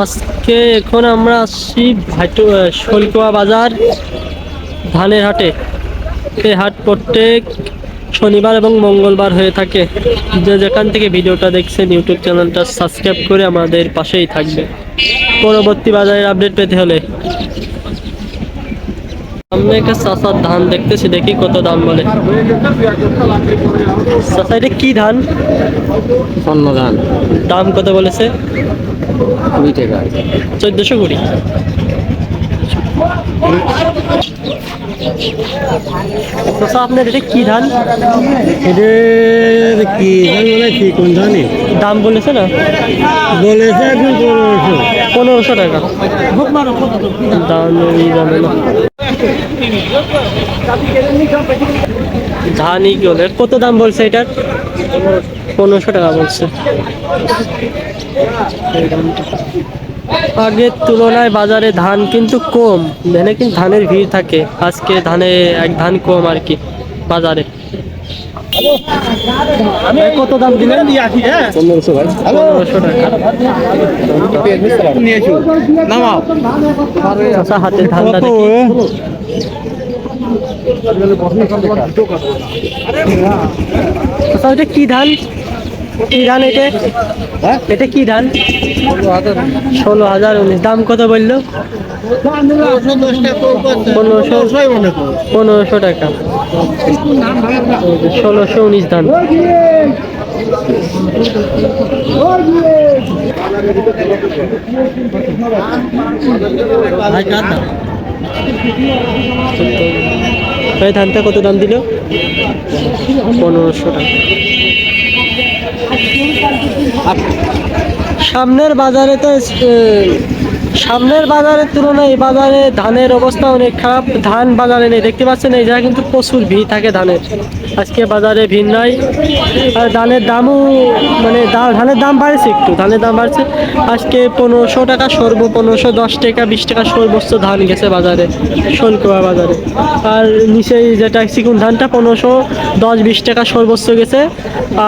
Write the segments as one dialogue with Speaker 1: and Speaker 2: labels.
Speaker 1: আজকে এখন আমরা আসছি ভাইটু শৈলকুয়া বাজার, ধানের হাটে। এই হাট প্রত্যেক শনিবার এবং মঙ্গলবার হয়ে থাকে। যে যেখান থেকে ভিডিওটা দেখছেন, ইউটিউব চ্যানেলটা সাবস্ক্রাইব করে আমাদের পাশেই থাকবে। পরবর্তী বাজারের আপডেট পেতে হলে সামনে একটা চাষার ধান দেখতেছি দেখি কত দাম বলে। চাষা এটা কি ধান?
Speaker 2: স্বর্ণ ধান।
Speaker 1: দাম কত বলেছে?
Speaker 2: কুড়ি টাকা।
Speaker 1: চোদ্দশো কুড়ি। চাষা আপনার এটা কি ধান?
Speaker 2: এটা কি? ধান বলে কি? কোন
Speaker 1: দাম বলেছে না?
Speaker 2: বলেছে এখন পনেরোশো।
Speaker 1: পনেরোশো টাকা। দাম এই জানে না। ধানই কত দাম বলছে এটার? পনেরোশো টাকা বলছে। আগের তুলনায় বাজারে ধান কিন্তু কম। ধানে কিন্তু ধানের ভিড় থাকে। আজকে ধানে এক ধান কম আর কি বাজারে। ভাই, কত দাম দিলেন?
Speaker 2: পনেরোশো ভাই
Speaker 1: পনেরোশো টাকা
Speaker 2: নিয়েছো। নামাও।
Speaker 1: দেখি। কি ধান? কি ধান এটা?
Speaker 2: হ্যাঁ?
Speaker 1: এটা কি ধান? ষোলো হাজার উনিশ। দাম কত বলল? পনেরোশো পনেরোশো টাকা। ষোলোশো উনিশ ধান। ধানটা কত দাম দিল? পনেরোশো টাকা। সামনের বাজারে তো সামনের বাজারের তুলনায় এই বাজারে ধানের অবস্থা অনেক খারাপ। ধান বাজারে নেই। দেখতে পাচ্ছেন, এই জায়গায় কিন্তু প্রচুর ভিড় থাকে ধানের। আজকে বাজারে ভিড় নাই। আর ধানের দামও মানে ধানের দাম বাড়ছে একটু। ধানের দাম বাড়ছে। আজকে পনেরোশো টাকা সর্ব, পনেরোশো দশ টাকা, বিশ টাকা সর্বোচ্চ ধান গেছে বাজারে শোলকুয়া বাজারে। আর নিচে যেটা চিকুন ধানটা, পনেরোশো দশ, বিশ টাকা সর্বোচ্চ গেছে।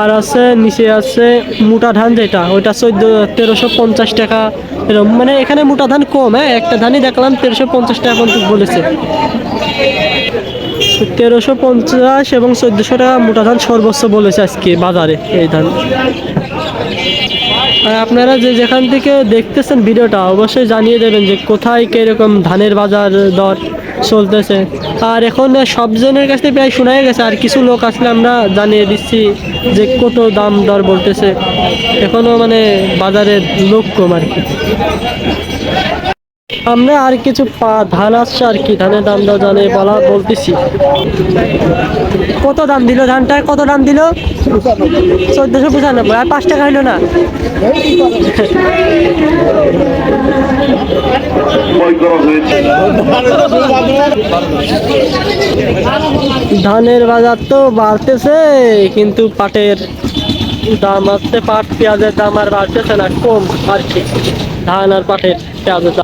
Speaker 1: আর আছে, নিচে আছে মোটা ধান যেটা, ওইটা চোদ্দ, তেরোশো পঞ্চাশ টাকা মানে এখানে মোটা ধান কম হ্যাঁ? একটা ধানই দেখলাম তেরোশো পঞ্চাশ টাকা পর্যন্ত বলেছে। তেরোশো পঞ্চাশ এবং চোদ্দোশো টাকা মোটা ধান সর্বোচ্চ বলেছে আজকে বাজারে এই ধান। আর আপনারা যে যেখান থেকে দেখতেছেন ভিডিওটা, অবশ্যই জানিয়ে দেবেন যে কোথায় কীরকম ধানের বাজার দর। চলতেছে। আর এখন সবজনের কাছে প্রায় শোনাই গেছে, আর কিছু লোক আসলে আমরা জানিয়ে দিচ্ছি যে কত দাম দর বলতেছে। এখনও মানে বাজারের লোক কম আর কি। আমরা আর কিছু ধান আসছে আর কি, ধানের দাম দাও জানে বলা বলতেছি। কত দাম দিল ধানটার কত দাম দিল? চোদ্দশো পঁচানব্বই, আর পাঁচ টাকা হইল না? ধানের বাজার তো বাড়তেছে, কিন্তু পাটের দাম আসছে পাট, পেঁয়াজের দাম আর বাড়তেছে না, কম আর কি। ধান আর পাটের, পেঁয়াজের দাম